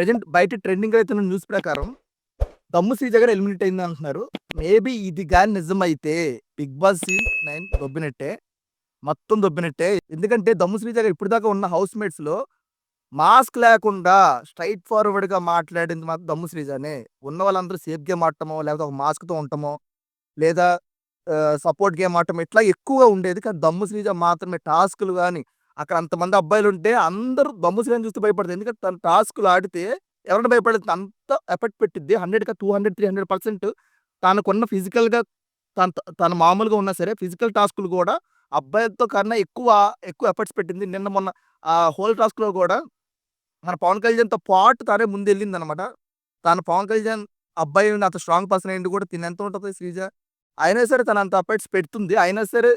Present బయట trending అవుతున్న news ప్రకారం దమ్ము శ్రీజ గారు ఎలిమినేట్ అయింది అంటున్నారు. మేబీ ఇది కానీ నిజమైతే బిగ్ బాస్ సీన్ నైన్ దొబ్బినట్టే మొత్తం దొబ్బినట్టే. ఎందుకంటే దమ్ము శ్రీజ గారు ఇప్పుడు దాకా ఉన్న హౌస్ మేట్స్లో మాస్క్ లేకుండా స్ట్రైట్ ఫార్వర్డ్గా మాట్లాడింది మాత్రం దమ్ము శ్రీజానే. ఉన్న వాళ్ళందరూ సేఫ్ గేమ్ ఆడటమో లేకపోతే ఒక మాస్క్తో ఉండటమో లేదా సపోర్ట్ గేమ్ ఆడటం ఇట్లా ఎక్కువగా ఉండేది. కానీ దమ్ము శ్రీజ మాత్రమే టాస్క్లు కానీ అక్కడ అంతమంది అబ్బాయిలు ఉంటే అందరూ దమ్ము చూస్తే భయపడతారు. ఎందుకంటే తన టాస్క్లు ఆడితే ఎవరైనా భయపడదు అంత ఎఫెక్ట్ పెట్టిద్ది. హండ్రెడ్గా two hundred three hundred percent తనకున్న ఫిజికల్గా తన తన మామూలుగా ఉన్నా సరే ఫిజికల్ టాస్క్లు కూడా అబ్బాయిలతో కన్నా ఎక్కువ ఎక్కువ ఎఫర్ట్స్ పెట్టింది. నిన్న మొన్న ఆ హోల్ టాస్క్లో కూడా మన పవన్ కళ్యాణ్తో పాటు తనే ముందెళ్ళింది అనమాట తన పవన్ కళ్యాణ్ అబ్బాయి అంత స్ట్రాంగ్ పర్సన్ అయింది కూడా తిని ఎంత ఉంటుంది శ్రీజ. అయినా సరే తన అంత ఎఫర్ట్స్ పెడుతుంది. అయినా సరే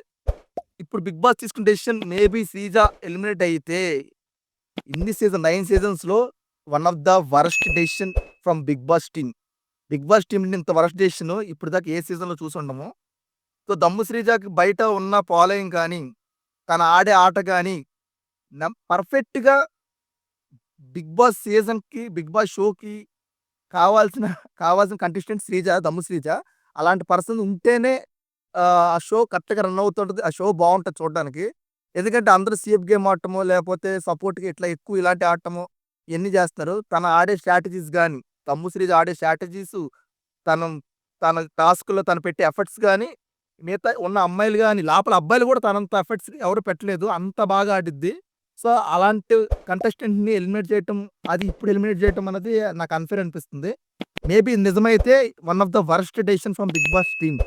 ఇప్పుడు బిగ్ బాస్ తీసుకున్న డెసిషన్ మేబీ సీజా ఎలిమినేట్ అయితే ఇన్ని season nine సీజన్స్లో one of the worst decision from Bigg Boss team. Bigg Boss team ఇంత వరస్ట్ డెసిషన్ ఇప్పుడు దాకా ఏ సీజన్లో చూసి ఉండము. సో దమ్ము శ్రీజాకి బయట ఉన్న ఫాలోయింగ్ కానీ తన ఆడే ఆట కానీ పర్ఫెక్ట్గా బిగ్ బాస్ సీజన్కి బిగ్ బాస్ షోకి కావాల్సిన కావాల్సిన కంటెస్టెంట్ శ్రీజ దమ్ము శ్రీజ అలాంటి పర్సన్ ఉంటేనే ఆ షో కరెక్ట్గా రన్ అవుతుంటుంది. ఆ షో బాగుంటుంది చూడడానికి. ఎందుకంటే అందరూ సేఫ్ గేమ్ ఆడటమో లేకపోతే సపోర్ట్కి ఇట్లా ఎక్కువ ఇలాంటి ఆడటమో ఇవన్నీ చేస్తారు తన ఆడే స్ట్రాటజీస్ కానీ తమ్ము శ్రీజ ఆడే స్ట్రాటజీస్ తన తన టాస్క్లో తను పెట్టే ఎఫర్ట్స్ కానీ మిగతా ఉన్న అమ్మాయిలు కానీ లోపల అబ్బాయిలు కూడా తనంత ఎఫర్ట్స్ ఎవరు పెట్టలేదు. అంత బాగా ఆడిద్ది. సో అలాంటి కంటెస్టెంట్ని ఎలిమినేట్ చేయటం అది ఇప్పుడు ఎలిమినేట్ చేయటం అనేది నాకు అన్ఫేర్ అనిపిస్తుంది. మేబీ నిజమైతే one of the worst decision from Bigg Boss team.